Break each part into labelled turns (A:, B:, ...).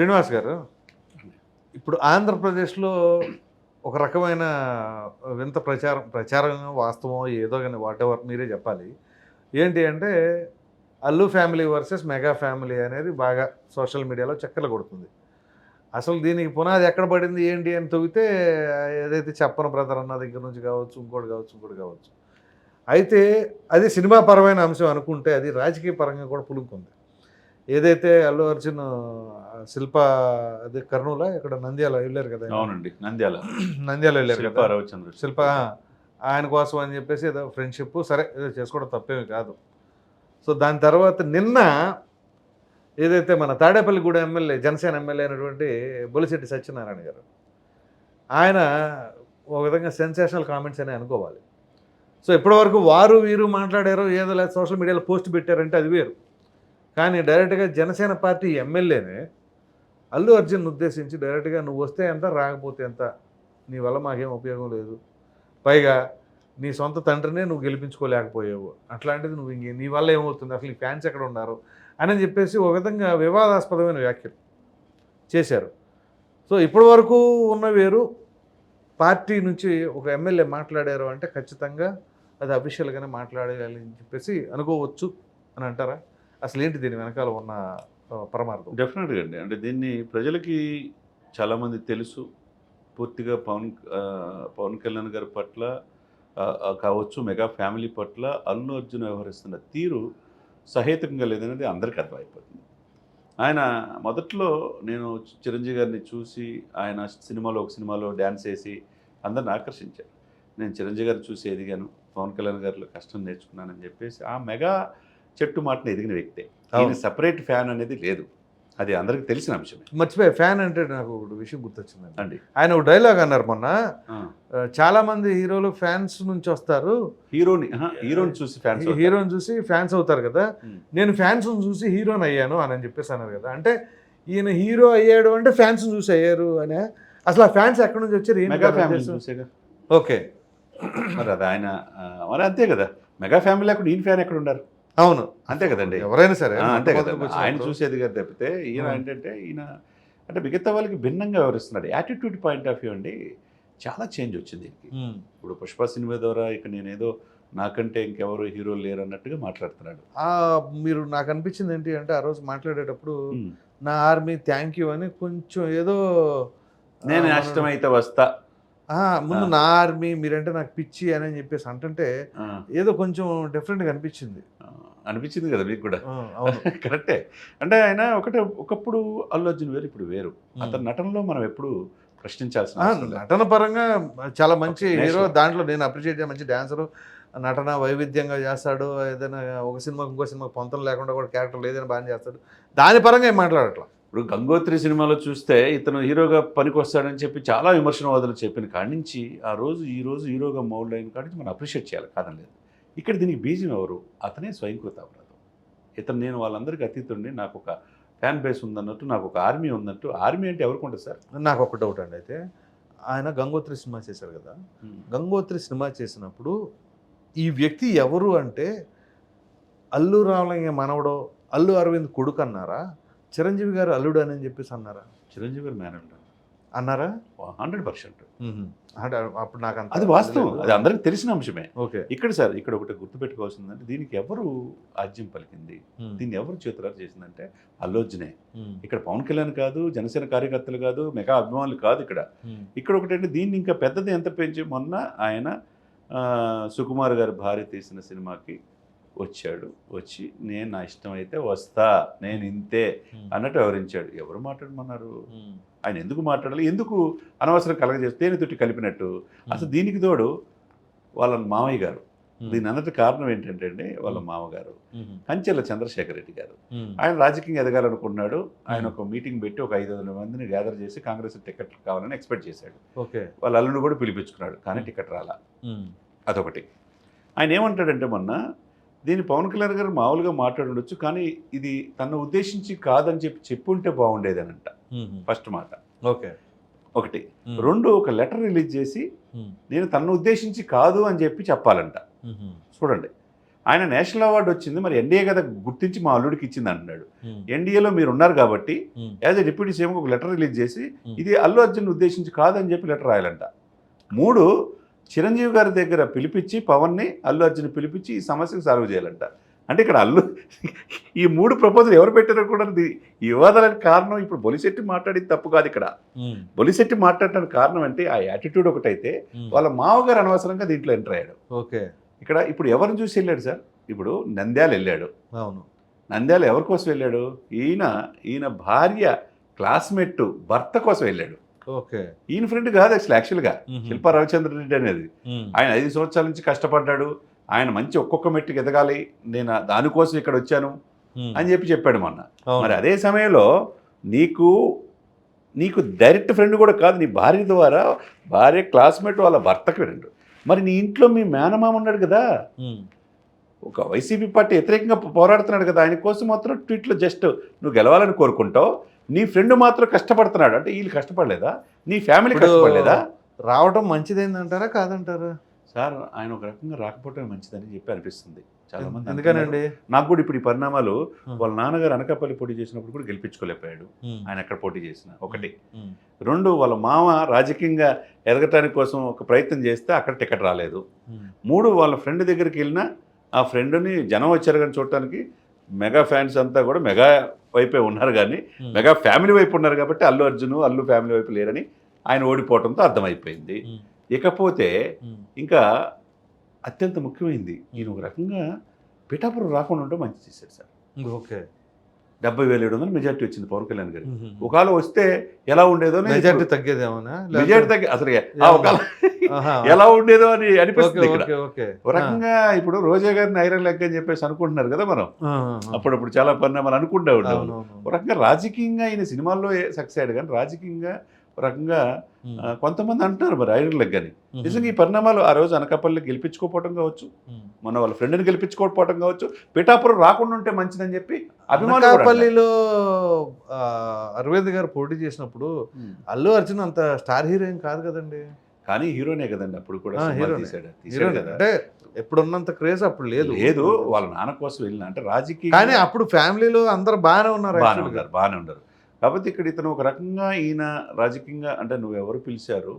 A: శ్రీనివాస్ గారు ఇప్పుడు ఆంధ్రప్రదేశ్లో ఒక రకమైన వింత ప్రచారం ప్రచారం వాస్తవం ఏదో కానీ వాట్ ఎవర్ మీరే చెప్పాలి. ఏంటి అంటే Allu family versus mega family అనేది బాగా సోషల్ మీడియాలో చక్కర్లు కొడుతుంది. అసలు దీనికి పునాది ఎక్కడ పడింది ఏంటి అని తవ్వితే ఏదైతే చెప్పన బ్రదర్ అన్న దగ్గర నుంచి కావచ్చు ఇంకోటి కావచ్చు ఇంకోటి కావచ్చు. అయితే అది సినిమా పరమైన అంశం అనుకుంటే అది రాజకీయ పరంగా కూడా పులుకుంది ఏదైతే అల్లు అర్జున్ శిల్ప అదే కర్నూల? ఇక్కడ నంద్యాల వెళ్ళారు కదా.
B: అవునండి నంద్యాల.
A: నంద్యాల వెళ్ళారు
B: శిల్ప
A: కదా
B: రవిచంద్ర
A: శిల్ప ఆ, ఆయన కోసం అని చెప్పేసి ఏదో ఫ్రెండ్షిప్ సరే ఏదో చేసుకోవడం తప్పేమి కాదు. సో దాని తర్వాత నిన్న ఏదైతే మన తాడేపల్లిగూడ ఎమ్మెల్యే జనసేన ఎమ్మెల్యే అయినటువంటి బొలిశెట్టి సత్యనారాయణ గారు ఆయన ఒక విధంగా సెన్సేషనల్ కామెంట్స్ అని అనుకోవాలి. సో ఇప్పటివరకు వారు వీరు మాట్లాడారు ఏదో లేదు సోషల్ మీడియాలో పోస్ట్ పెట్టారంటే అది వేరు. కానీ డైరెక్ట్గా జనసేన పార్టీ ఎమ్మెల్యేనే అల్లు అర్జున్ ఉద్దేశించి డైరెక్ట్గా నువ్వు వస్తే ఎంత రాకపోతే ఎంత? నీ వల్ల మాకేం ఉపయోగం లేదు. పైగా నీ సొంత తండ్రినే నువ్వు గెలిపించుకోలేకపోయావు. అట్లాంటిది నువ్వు ఇంకే నీ వల్ల ఏమవుతుంది? అసలు నీ ఫ్యాన్స్ ఎక్కడ ఉన్నారు? అని చెప్పేసి ఒక విధంగా వివాదాస్పదమైన వ్యాఖ్యలు చేశారు. సో ఇప్పటి వరకు ఉన్న వేరు పార్టీ నుంచి ఒక ఎమ్మెల్యే మాట్లాడారు అంటే ఖచ్చితంగా అది అఫీషియల్గానే మాట్లాడాలి అని చెప్పేసి అనుకోవచ్చు అని అంటారా? అసలు ఏంటి దీని వెనకాల ఉన్న పరమార్థం?
B: డెఫినెట్గా అండి. అంటే దీన్ని ప్రజలకి చాలామంది తెలుసు. పూర్తిగా పవన్ పవన్ కళ్యాణ్ గారి పట్ల కావచ్చు మెగా ఫ్యామిలీ పట్ల అల్లు అర్జున్ వ్యవహరిస్తున్న తీరు సహేతుకంగా లేదనేది అందరికీ అర్థమైపోతుంది. ఆయన మొదట్లో నేను చిరంజీవి గారిని చూసి ఆయన సినిమాలో ఒక సినిమాలో డ్యాన్స్ వేసి అందరిని ఆకర్షించాను నేను చిరంజీవి గారిని చూసి ఎదిగాను. పవన్ కళ్యాణ్ గారిలో కష్టం నేర్చుకున్నానని చెప్పేసి ఆ మెగా చెట్టు మాటను ఎదిగిన వ్యక్తే.
A: అవును.
B: సపరేట్ ఫ్యాన్ అనేది లేదు. అది అందరికీ తెలిసిన అంశమే
A: మర్చిపోయి ఫ్యాన్ అంటే నాకు ఒక విషయం గుర్తొచ్చిందండి.
B: అండి.
A: ఆయన ఒక డైలాగ్ అన్నారు మొన్న. చాలా మంది హీరోలు ఫ్యాన్స్ నుంచి వస్తారు.
B: హీరోని హీరోని చూసి ఫ్యాన్స్ అవుతారు.
A: హీరోని చూసి ఫ్యాన్స్ అవుతారు కదా. నేను ఫ్యాన్స్ చూసి హీరోని అయ్యాను అని అని చెప్పేసి అన్నారు కదా. అంటే ఈయన హీరో అయ్యాడు అంటే ఫ్యాన్స్ చూసి అయ్యారు అని. అసలు ఆ ఫ్యాన్స్ ఎక్కడి నుంచి వచ్చారు?
B: Mega family? చూసేగా?
A: ఓకే.
B: మరి అది ఆయన మరి అంతే కదా. మెగా ఫ్యామిలీ లేకుండా ఈయన ఫ్యాన్ ఎక్కడ ఉన్నారు?
A: అవును
B: అంతే కదండి
A: ఎవరైనా సరే
B: అంతే కదా ఆయన. చూసేది కదా తప్పితే ఈయన. ఏంటంటే ఈయన అంటే మిగతా వాళ్ళకి భిన్నంగా వ్యవహరిస్తున్నాడు యాటిట్యూడ్ పాయింట్ ఆఫ్ వ్యూ అండి చాలా చేంజ్ వచ్చింది. ఇప్పుడు పుష్ప సినిమా ద్వారా ఇక నేనేదో నాకంటే ఇంకెవరు హీరోలు లేరు అన్నట్టుగా మాట్లాడుతున్నాడు
A: మీరు నాకు అనిపించింది ఏంటి అంటే ఆ రోజు మాట్లాడేటప్పుడు. నా ఆర్మీ థ్యాంక్ యూ అని కొంచెం ఏదో
B: నేను ఇష్టమైతే వస్తా
A: ముందు. నా ఆర్మీ మీరంటే నాకు పిచ్చి అని చెప్పేసి అంటుంటే
B: ఆ,
A: ఏదో కొంచెం డిఫరెంట్గా అనిపించింది
B: అనిపించింది కదా మీకు కూడా. కరెక్టే. అంటే ఆయన ఒకటే ఒకప్పుడు అల్లు అర్జున్ వేరు ఇప్పుడు వేరు. అతని నటనలో మనం ఎప్పుడు ప్రశ్నించాల్సిన.
A: నటన పరంగా చాలా మంచి హీరో. దాంట్లో నేను అప్రిషియేట్ చేయ మంచి డాన్సరు. నటన వైవిధ్యంగా చేస్తాడు. ఏదైనా ఒక సినిమా ఇంకో సినిమా పొంతం లేకుండా కూడా క్యారెక్టర్ లేదని బాగా చేస్తాడు. దాని పరంగా ఏం మాట్లాడట్లా?
B: ఇప్పుడు గంగోత్రి సినిమాలో చూస్తే ఇతను హీరోగా పనికి వస్తాడని చెప్పి చాలా విమర్శనవాదులు చెప్పిన కాడి నుంచి ఆ రోజు ఈ రోజు హీరోగా మౌల్డ్ అయిన కాడి నుంచి మనం అప్రిషియేట్ చేయాలి కాదని లేదు ఇక్కడ దీనికి బీజం ఎవరు? అతనే స్వయంకృత అపరాధం ఇతను నేను వాళ్ళందరికీ అతీతుండి నాకు ఒక ఫ్యాన్ బేస్ ఉందన్నట్టు నాకు ఒక ఆర్మీ ఉందన్నట్టు. ఆర్మీ అంటే ఎవరికి ఉంటుంది సార్?
A: నాకు ఒక డౌట్ అండి అయితే. ఆయన గంగోత్రి సినిమా చేశారు కదా. గంగోత్రి సినిమా చేసినప్పుడు ఈ వ్యక్తి ఎవరు అంటే అల్లు రామలింగ మనవడో అల్లు అరవింద్ కొడుకు అన్నారా? చిరంజీవి గారు అల్లుడు అని చెప్పేసి అన్నారా?
B: చిరంజీవి గారు అంటారు.
A: అన్నారా?
B: Hundred percent.
A: అప్పుడు నాకు
B: అది వాస్తవం. అది అందరికీ తెలిసిన అంశమే.
A: ఓకే.
B: ఇక్కడ సార్ ఇక్కడ ఒకటి గుర్తుపెట్టుకోవాల్సిందంటే దీనికి ఎవరు ఆజ్యం పలికింది. దీన్ని ఎవరు చేతులారు చేసిందంటే అల్లోర్జునే
A: ఉమ్.
B: ఇక్కడ పవన్ కళ్యాణ్ కాదు జనసేన కార్యకర్తలు కాదు మెగా అభిమానులు కాదు ఇక్కడ. ఇక్కడ ఒకటంటే దీన్ని ఇంకా పెద్దది ఎంత పెంచి మొన్న ఆయన సుకుమార్ గారి భార్య తీసిన సినిమాకి వచ్చాడు. వచ్చి నేను నా ఇష్టం అయితే వస్తా నేను ఇంతే అన్నట్టు వివరించాడు. ఎవరు మాట్లాడమన్నారు. ఆయన ఎందుకు మాట్లాడాలి? ఎందుకు అనవసరం కలగజేస్తే తేనె తొట్టి కలిపినట్టు? అసలు దీనికి తోడు వాళ్ళ మామయ్య గారు. దీని అన్నట్టు కారణం ఏంటంటే అండి వాళ్ళ మామగారు. కంచెల చంద్రశేఖర్ రెడ్డి గారు. ఆయన రాజకీయంగా ఎదగాలనుకున్నాడు ఆయన. ఒక మీటింగ్ పెట్టి ఒక ఐదు వందల మందిని గ్యాదర్ చేసి కాంగ్రెస్ టికెట్ కావాలని ఎక్స్పెక్ట్ చేశాడు.
A: ఓకే.
B: వాళ్ళ అల్లుని కూడా పిలిపించుకున్నాడు. కానీ టికెట్ రాలా. అదొకటి. ఆయన ఏమంటాడంటే మొన్న దీన్ని పవన్ కళ్యాణ్ గారు మామూలుగా మాట్లాడుండొచ్చు కానీ ఇది తను ఉద్దేశించి కాదని చెప్పి చెప్పుంటే బాగుండేది అని అంట
A: ఉమ్.
B: ఫస్ట్ మాట
A: ఓకే
B: ఒకటి. రెండు ఒక లెటర్ రిలీజ్ చేసి. నేను తన్ను ఉద్దేశించి కాదు అని చెప్పి చెప్పాలంట. చూడండి ఆయన నేషనల్ అవార్డు వచ్చింది మరి ఎన్డీఏ కదా గుర్తించి మా అల్లుడికి ఇచ్చింది అంటున్నాడు ఎన్డీఏలో మీరు ఉన్నారు కాబట్టి యాజ్ ఎ డిప్యూటీ సీఎం ఒక లెటర్ రిలీజ్ చేసి. ఇది అల్లు అర్జున్ ఉద్దేశించి కాదని చెప్పి లెటర్ రాయాలంట మూడు చిరంజీవి గారి దగ్గర పిలిపించి పవన్ని అల్లు అర్జున్ పిలిపించి ఈ సమస్యకు సాల్వ్ చేయాలంట. అంటే ఇక్కడ అల్లు ఈ మూడు ప్రపోజల్ ఎవరు పెట్టారో కూడా ఈ వివాదాలకు కారణం ఇప్పుడు బొలిశెట్టి మాట్లాడింది తప్పు కాదు ఇక్కడ. బొలిశెట్టి మాట్లాడటానికి కారణం అంటే ఆ యాటిట్యూడ్ ఒకటైతే. వాళ్ళ మావగారు అనవసరంగా దీంట్లో ఎంటర్ అయ్యాడు.
A: ఓకే.
B: ఇక్కడ ఇప్పుడు ఎవరిని చూసి వెళ్ళాడు సార్? ఇప్పుడు నంద్యాల వెళ్ళాడు.
A: అవును.
B: నంద్యాల ఎవరి కోసం వెళ్ళాడు? ఈయన ఈయన భార్య క్లాస్మేట్ భర్త కోసం వెళ్ళాడు.
A: ఓకే.
B: ఈయన ఫ్రెండ్ కాదు అసలు యాక్చువల్గా శిల్పా రవిచంద్ర రెడ్డి అనేది. ఆయన ఐదు సంవత్సరాల నుంచి కష్టపడ్డాడు. ఆయన మంచి ఒక్కొక్క మెట్టుకు ఎదగాలి. నేను దానికోసం ఇక్కడ వచ్చాను అని చెప్పి చెప్పాడు మొన్న. మరి అదే సమయంలో నీకు నీకు డైరెక్ట్ ఫ్రెండ్ కూడా కాదు. నీ భార్య ద్వారా భార్య క్లాస్మేట్ వాళ్ళ భర్తకు ఫ్రెండ్ మరి నీ ఇంట్లో మీ మేనమామ ఉన్నాడు కదా. ఒక వైసీపీ పార్టీ వ్యతిరేకంగా పోరాడుతున్నాడు కదా. ఆయన కోసం మాత్రం ట్వీట్లో జస్ట్ నువ్వు గెలవాలని కోరుకుంటావు. నీ ఫ్రెండ్ మాత్రం కష్టపడుతున్నాడు. అంటే వీళ్ళు కష్టపడలేదా? నీ ఫ్యామిలీ కష్టపడలేదా?
A: రావటం మంచిదేందంటారా కాదంటారా?
B: సార్ ఆయన ఒక రకంగా రాకపోవటం మంచిదని చెప్పి అనిపిస్తుంది. చాలా మంది అంటున్నారు.
A: ఎందుకనండి
B: నాకు కూడా ఇప్పుడు ఈ పరిణామాలు. వాళ్ళ నాన్నగారు అనకాపల్లి పోటీ చేసినప్పుడు కూడా గెలిపించుకోలేకపోయాడు. ఆయన ఎక్కడ పోటీ చేసిన. ఒకటి. రెండు వాళ్ళ మామ రాజకీయంగా ఎదగటానికి కోసం ఒక ప్రయత్నం చేస్తే అక్కడ టికెట్ రాలేదు. మూడు వాళ్ళ ఫ్రెండ్ దగ్గరికి వెళ్ళినా ఆ ఫ్రెండ్ని జనం వచ్చారు కానీ చూడటానికి మెగా ఫ్యాన్స్ అంతా కూడా మెగా వైపే ఉన్నారు కానీ మెగా ఫ్యామిలీ వైపు ఉన్నారు కాబట్టి అల్లు అర్జున్ అల్లు ఫ్యామిలీ వైపు లేరని ఆయన ఓడిపోవడంతో అర్థమైపోయింది. ఇకపోతే ఇంకా అత్యంత ముఖ్యమైనది ఈయన ఒక రకంగా పిఠాపురం రాకుండా ఉంటే మంచి చేశాడు సార్.
A: ఓకే.
B: డెబ్బై వేల ఏడు వందలు మెజార్టీ వచ్చింది పవన్ కళ్యాణ్ గారికి. ఒకవేళ వస్తే ఎలా ఉండేదో
A: మెజార్టీ తగ్గేదేమోనా
B: మెజార్టీ తగ్గి అసలు ఒకవేళ. ఎలా ఉండేదో అని అనిపిస్తుంది ఒక రకంగా ఇప్పుడు రోజా గారిని ఐరన్ లెక్క అని చెప్పేసి అనుకుంటున్నారు కదా మనం. అప్పుడప్పుడు చాలా పరిణామాలు అనుకుంటా ఉండేవాళ్ళు.
A: అవునవును.
B: ఒక రకంగా రాజకీయంగా ఈయన సినిమాల్లో సక్సెస్ అయ్యాడు కానీ రాజకీయంగా ఒక రకంగా కొంతమంది అంటున్నారు మరి అని.
A: ఉమ్,
B: నిజంగా ఈ పరిణామాలు ఆ రోజు అనకాపల్లి గెలిపించుకోకపోవడం కావచ్చు. మన వాళ్ళ ఫ్రెండ్ని గెలిపించుకోకపోవడం కావచ్చు పిఠాపురం రాకుండా ఉంటే మంచిదని చెప్పి
A: అనకాపల్లిలో ఆ, అరవింద్ గారు పోటీ చేసినప్పుడు. అల్లు అర్జున్ అంత స్టార్ హీరోయిన్ కాదు కదండి.
B: కానీ హీరోనే కదండి అప్పుడు కూడా కదా.
A: అంటే ఎప్పుడున్నంత క్రేజ్ అప్పుడు లేదు.
B: లేదు వాళ్ళ నాన్న కోసం వెళ్ళిన అంటే రాజకీయ
A: కానీ అప్పుడు ఫ్యామిలీలో అందరు బాగానే ఉన్నారు
B: బాగానే. ఉన్నారు బాగానే ఉన్నారు. కాబట్టి ఇక్కడ ఇతను ఒక రకంగా ఈయన రాజకీయంగా అంటే నువ్వు ఎవరు పిలిచారు?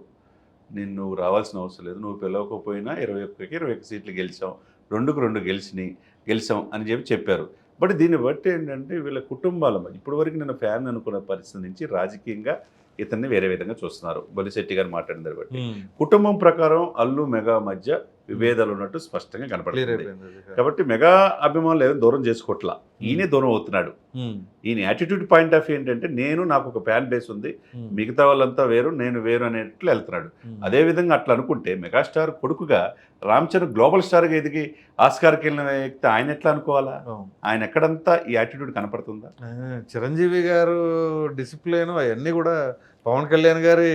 B: నేను నువ్వు రావాల్సిన అవసరం లేదు. నువ్వు పిలవకపోయినా ఇరవై ఒక్కకి ఇరవై ఒక్క సీట్లు గెలిచాం రెండుకు రెండు గెలిచినాయి గెలిచాం అని చెప్పి చెప్పారు. బట్ దీన్ని బట్టి ఏంటంటే వీళ్ళ కుటుంబాల మధ్య ఇప్పటి వరకు నేను ఫ్యాన్ అనుకున్న పరిస్థితి నుంచి రాజకీయంగా ఇతన్ని వేరే విధంగా చూస్తున్నారు. బొలిశెట్టి గారు మాట్లాడిన దాన్ని బట్టి. కుటుంబం ప్రకారం అల్లు మెగా మధ్య విభేదాలు ఉన్నట్టు స్పష్టంగా కనపడుతుంది. కాబట్టి మెగా అభిమానులు ఏదో దూరం చేసుకోవట్లా ఈయనే దూరం అవుతున్నాడు.
A: ఉమ్,
B: ఈయన యాటిట్యూడ్ పాయింట్ ఆఫ్ ఏంటంటే నేను నాకు ఒక ఫ్యాన్ బేస్ ఉంది
A: ఉమ్,
B: మిగతా వాళ్ళంతా వేరు నేను వేరు అనేట్లు వెళ్తున్నాడు.
A: ఉమ్.
B: అదే విధంగా అట్లా అనుకుంటే మెగాస్టార్ కొడుకుగా రామ్ చరణ్ గ్లోబల్ స్టార్గా ఎదిగి ఆస్కార్కి వెళ్ళిన వ్యక్తి ఆయన ఎట్లా అనుకోవాలా?
A: అవును.
B: ఆయన ఎక్కడంతా ఈ యాటిట్యూడ్ కనపడుతుందా?
A: చిరంజీవి గారు డిసిప్లిన్ అవన్నీ కూడా పవన్ కళ్యాణ్ గారి.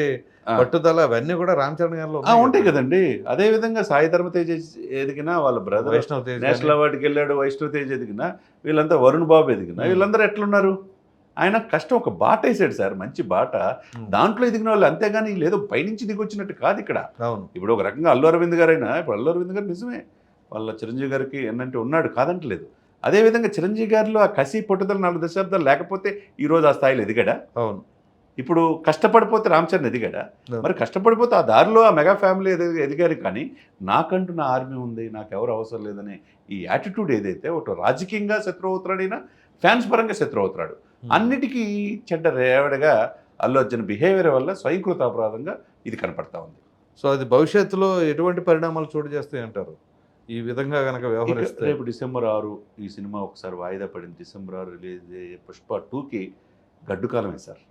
A: పట్టుదల అవన్నీ కూడా రామ్ చరణ్ గారిలో
B: ఉంటాయి కదండి. అదే విధంగా సాయి ధర్మ తేజ్ ఎదిగినా వాళ్ళ బ్రదర్
A: వైష్ణవ్ తేజ్
B: నేషనల్ అవార్డుకి వెళ్ళాడు వైష్ణవ్ తేజ్ ఎదిగినా వీళ్ళంతా వరుణ్ బాబు ఎదిగినా. వీళ్ళందరూ ఎట్లున్నారు? ఆయన కష్టం ఒక బాట వేసాడు సార్ మంచి బాట. దాంట్లో ఎదిగిన వాళ్ళు అంతేగాని లేదో పైనుంచి దిగొచ్చినట్టు కాదు ఇక్కడ.
A: అవును.
B: ఇప్పుడు ఒక రకంగా అల్లు అరవింద్ గారైనా ఇప్పుడు అల్లు అరవింద్ గారు నిజమే. వాళ్ళ చిరంజీవి గారికి ఏంటంటే ఉన్నాడు కాదంటలేదు. అదేవిధంగా చిరంజీవి గారిలో ఆ కసి పట్టుదల నాలుగు దశాబ్దాలు లేకపోతే ఈ రోజు ఆ స్థాయిలో ఎదిగాడా?
A: అవును.
B: ఇప్పుడు కష్టపడిపోతే రామ్ చరణ్ ఎదిగాడా. మరి కష్టపడిపోతే ఆ దారిలో ఆ మెగా ఫ్యామిలీ ఎది ఎదిగారు కానీ నాకంటూ నా ఆర్మీ ఉంది నాకు ఎవరు అవసరం లేదనే ఈ యాటిట్యూడ్ ఏదైతే ఒకటి రాజకీయంగా శత్రువు అవుతున్నాడైనా ఫ్యాన్స్ పరంగా శత్రువు అవుతున్నాడు.
A: ఉమ్.
B: అన్నిటికీ చెడ్డ రేవడగా అల్లు అర్జున్ బిహేవియర్ వల్ల స్వయంకృత అపరాధంగా ఇది కనపడతా ఉంది.
A: సో అది భవిష్యత్తులో ఎటువంటి పరిణామాలు చోటు చేస్తాయి అంటారు? ఈ విధంగా గనక
B: ఇక
A: వ్యవహరిస్తే.
B: రేపు డిసెంబర్ ఆరు ఈ సినిమా ఒకసారి వాయిదా పడింది. డిసెంబర్ ఆరు రిలీజ్ పుష్ప టూకి గడ్డు కాలమే సార్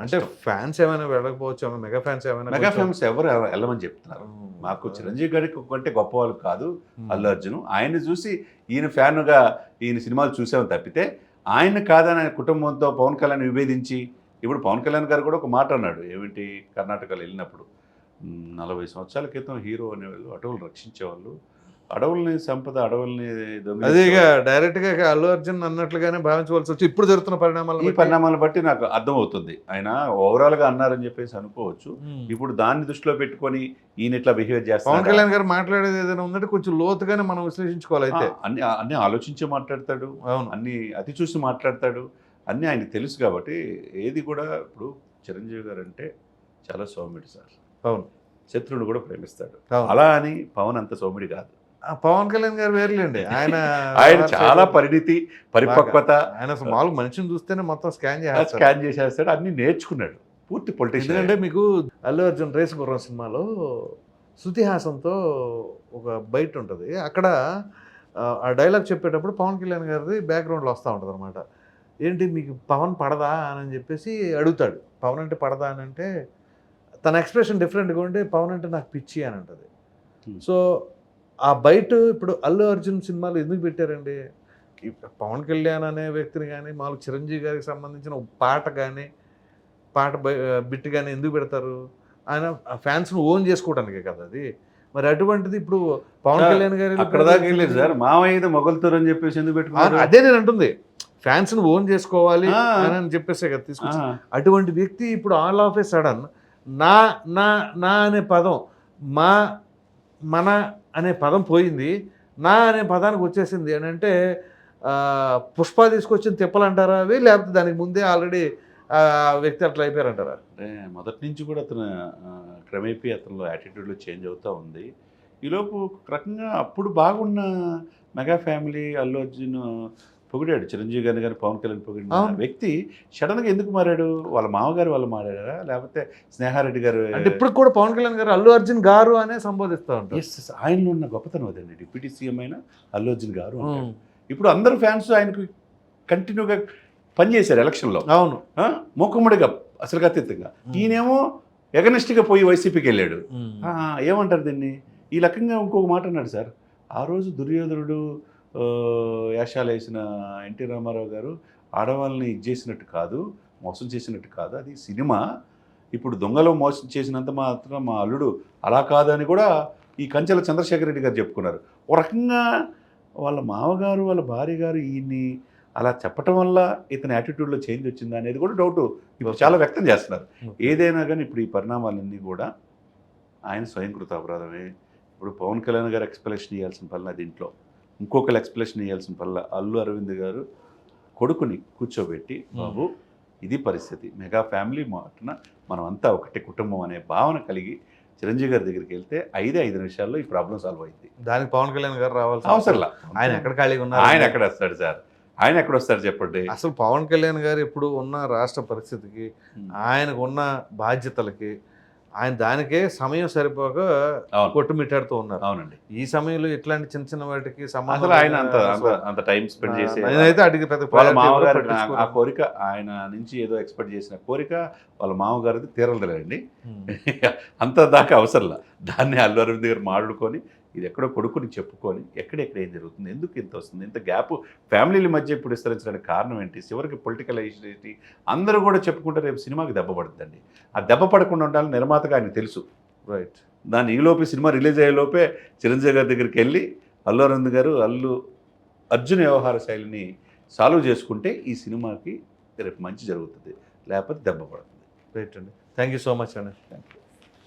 A: అంటే ఫ్యాన్స్ ఏమైనా వెళ్ళకపోవచ్చు మెగా ఫ్యాన్స్ ఏమైనా
B: మెగా ఫేమస్ ఎవరు ఎవ- వెళ్ళమని చెప్తున్నారు. మాకు చిరంజీవి గారికి కంటే గొప్ప వాళ్ళు కాదు అల్లు అర్జున్. ఆయన చూసి ఈయన ఫ్యాన్గా ఈయన సినిమాలు చూసామని తప్పితే ఆయన కాదని ఆయన కుటుంబంతో పవన్ కళ్యాణ్ విభేదించి ఇప్పుడు పవన్ కళ్యాణ్ గారు కూడా ఒక మాట అన్నాడు. ఏమిటి? కర్ణాటకలో వెళ్ళినప్పుడు "మ్, నలభై సంవత్సరాల క్రితం హీరో అనేవాళ్ళు అటవులు రక్షించేవాళ్ళు అడవుల్ని సంపద అడవుల్ని దొంగిలించడం.
A: అదే ఇక డైరెక్ట్గా అల్లు అర్జున్ అన్నట్లుగానే భావించవలసి వచ్చి ఇప్పుడు జరుగుతున్న పరిణామాలు
B: ఈ పరిణామాలను బట్టి నాకు అర్థమవుతుంది. ఆయన ఓవరాల్గా అన్నారని చెప్పేసి అనుకోవచ్చు. ఇప్పుడు దాన్ని దృష్టిలో పెట్టుకొని ఈయన ఇట్లా బిహేవ్
A: పవన్
B: చేస్తాడు
A: కళ్యాణ్ గారు మాట్లాడేది ఏదైనా ఉందంటే కొంచెం లోతుగానే మనం విశ్లేషించుకోవాలి అయితే.
B: అన్ని అన్ని ఆలోచించి మాట్లాడతాడు.
A: అవును.
B: అన్ని అతి చూసి మాట్లాడతాడు. అన్నీ ఆయనకి తెలుసు కాబట్టి ఏది కూడా ఇప్పుడు చిరంజీవి గారు అంటే చాలా సౌమ్యుడు సార్.
A: అవును.
B: శత్రువుని కూడా ప్రేమిస్తాడు. అలా అని పవన్ అంత సౌమ్యుడు కాదు.
A: పవన్ కళ్యాణ్ గారు వేర్లేండి. ఆయన
B: ఆయన చాలా పరిణితి పరిపక్వత.
A: ఆయన మామూలు మనిషిని చూస్తేనే మొత్తం స్కాన్ చేస్తారు
B: స్కాన్ చేసేస్తాడు అన్ని నేర్చుకున్నాడు పూర్తి
A: ఎందుకంటే
B: పొలిటీషియన్
A: మీకు అల్లు అర్జున్ రేస్ గుర్రం సినిమాలో శృతి హాసన్తో ఒక బయట ఉంటుంది. అక్కడ ఆ, డైలాగ్ చెప్పేటప్పుడు పవన్ కళ్యాణ్ గారిది బ్యాక్గ్రౌండ్లో వస్తూ ఉంటుంది అనమాట ఏంటి మీకు పవన్ పడదా అని చెప్పేసి అడుగుతాడు. పవన్ అంటే పడదా అని అంటే తన ఎక్స్ప్రెషన్ డిఫరెంట్గా ఉంటే పవన్ అంటే నాకు పిచ్చి అని అంటది. సో ఆ బయట ఇప్పుడు అల్లు అర్జున్ సినిమాలు ఎందుకు పెట్టారండి? పవన్ కళ్యాణ్ అనే వ్యక్తిని కానీ మామూలు చిరంజీవి గారికి సంబంధించిన పాట కానీ పాట బిట్ కానీ ఎందుకు పెడతారు? ఆయన ఫ్యాన్స్ను ఓన్ చేసుకోవడానికే కదా అది. మరి అటువంటిది ఇప్పుడు పవన్ కళ్యాణ్ గారి
B: అక్కడ దాకా వెళ్ళలేదు సార్ మామయ్య మొగలుతారు అని చెప్పేసి ఎందుకు పెట్టుకున్నారు?
A: అదే నేను అంటుంది. ఫ్యాన్స్ను ఓన్ చేసుకోవాలి. అని చెప్పేసే కదా తీసుకొచ్చి. అటువంటి వ్యక్తి ఇప్పుడు ఆల్ ఆఫ్ ఏ సడన్ నా నా నా అనే పదం మా మన అనే పదం పోయింది. నా అనే పదానికి వచ్చేసింది ఏంటంటే పుష్ప తీసుకొచ్చిన తిప్పలు అంటారా అవి? లేకపోతే దానికి ముందే ఆల్రెడీ వ్యక్తి అట్లా అయిపోయారంటారా?
B: అంటే మొదటి నుంచి కూడా అతను క్రమేపీ అతనిలో యాటిట్యూడ్లో చేంజ్ అవుతూ ఉంది. ఈలోపు ఒక రకంగా అప్పుడు బాగున్న మెగా ఫ్యామిలీ అల్లు అర్జున్ పొగిడాడు. చిరంజీవి గారిని కానీ పవన్ కళ్యాణ్ పొగిడిన. వ్యక్తి సడన్గా ఎందుకు మారాడు? వాళ్ళ మామగారు వాళ్ళు మారారా? లేకపోతే స్నేహారెడ్డి గారు
A: అంటే ఇప్పుడు కూడా పవన్ కళ్యాణ్ గారు అల్లు అర్జున్ గారు అనే సంబోధిస్తూ ఉంటారు.
B: ఎస్ ఆయనలో ఉన్న గొప్పతనం అదండి డిప్యూటీ సీఎం అయిన అల్లు అర్జున్ గారు ఇప్పుడు అందరు ఫ్యాన్స్ ఆయనకు కంటిన్యూగా పనిచేశారు ఎలక్షన్లో.
A: అవును?
B: మూకుమ్మడిగా అసలు అతీతంగా ఈయనేమో ఎగనిస్ట్గా పోయి వైసీపీకి వెళ్ళాడు. ఏమంటారు దీన్ని? ఈ రకంగా ఇంకొక మాట అన్నాడు సార్. ఆ రోజు దుర్యోధనుడు వేషాలు వేసిన ఎన్టీ రామారావు గారు ఆడవాళ్ళని ఇది చేసినట్టు కాదు మోసం చేసినట్టు కాదు. అది సినిమా. ఇప్పుడు దొంగలో మోసం చేసినంత మాత్రం మా అల్లుడు అలా కాదని కూడా ఈ కంచెల చంద్రశేఖర్ రెడ్డి గారు చెప్పుకున్నారు. ఓ రకంగా వాళ్ళ మామగారు వాళ్ళ భార్య గారు ఈయన్ని అలా చెప్పటం వల్ల ఇతని యాటిట్యూడ్లో చేంజ్ వచ్చిందా అనేది కూడా డౌట్ ఇప్పుడు చాలా వ్యక్తం చేస్తున్నారు. ఏదైనా కానీ ఇప్పుడు ఈ పరిణామాలన్నీ కూడా ఆయన స్వయంకృత అపరాధమే. ఇప్పుడు పవన్ కళ్యాణ్ గారు ఎక్స్ప్లెనేషన్ ఇవ్వాల్సిన పనుల దీంట్లో ఇంకొకరు ఎక్స్ప్లెనేషన్ ఇవ్వాల్సిన పనుల. అల్లు అరవింద్ గారు కొడుకుని కూర్చోబెట్టి బాబు ఇది పరిస్థితి. మెగా ఫ్యామిలీ మాటన మనమంతా ఒకటి కుటుంబం అనే భావన కలిగి చిరంజీవి గారి దగ్గరికి వెళ్తే ఐదే ఐదు నిమిషాల్లో ఈ ప్రాబ్లం సాల్వ్ అయింది.
A: దానికి పవన్ కళ్యాణ్ గారు రావాల్సిన
B: అవసరంలా
A: ఆయన ఎక్కడ ఖాళీగా ఉన్నారు?
B: ఆయన ఎక్కడ వస్తాడు సార్? ఆయన ఎక్కడ వస్తారు చెప్పండి?
A: అసలు పవన్ కళ్యాణ్ గారు ఇప్పుడు ఉన్న రాష్ట్ర పరిస్థితికి ఆయనకు ఉన్న బాధ్యతలకి ఆయన దానికే సమయం సరిపోక కొట్టుమిట్టాడుతూ ఉన్నారు.
B: అవునండి.
A: ఈ సమయంలో ఇట్లాంటి చిన్న చిన్న వాటికి
B: అసలు ఆయన అంత అంత టైం స్పెండ్ చేసే
A: నేనైతే అడిగి పెద్ద
B: ఆ. కోరిక ఆయన నుంచి ఏదో ఎక్స్పెక్ట్ చేసిన కోరిక వాళ్ళ మామగారిది తీరలేదండి. అంత దాకా అవసరంలా. దాన్ని అల్లు అరవింద్ గారు మాట్లాడుకొని ఇది ఎక్కడో కొడుకుని చెప్పుకొని ఎక్కడెక్కడ ఏం జరుగుతుంది ఎందుకు ఇంత వస్తుంది ఇంత గ్యాప్ ఫ్యామిలీల మధ్య ఇప్పుడు విస్తరించడానికి కారణం ఏంటి చివరికి పొలిటికల్ ఏంటి అందరూ కూడా చెప్పుకుంటే రేపు సినిమాకి దెబ్బ పడుతుందండి. ఆ దెబ్బ పడకుండా ఉండాలని నిర్మాతగా ఆయనకు తెలుసు.
A: రైట్
B: దాన్ని ఈలోపే సినిమా రిలీజ్ అయ్యే లోపే చిరంజీవి గారి దగ్గరికి వెళ్ళి అల్లు అరవింద్ గారు అల్లు అర్జున్ వ్యవహార శైలిని సాల్వ్ చేసుకుంటే ఈ సినిమాకి రేపు మంచి జరుగుతుంది. లేకపోతే దెబ్బ పడుతుంది.
A: రైట్ అండి. థ్యాంక్ యూ సో మచ్ అండి
B: థ్యాంక్ యూ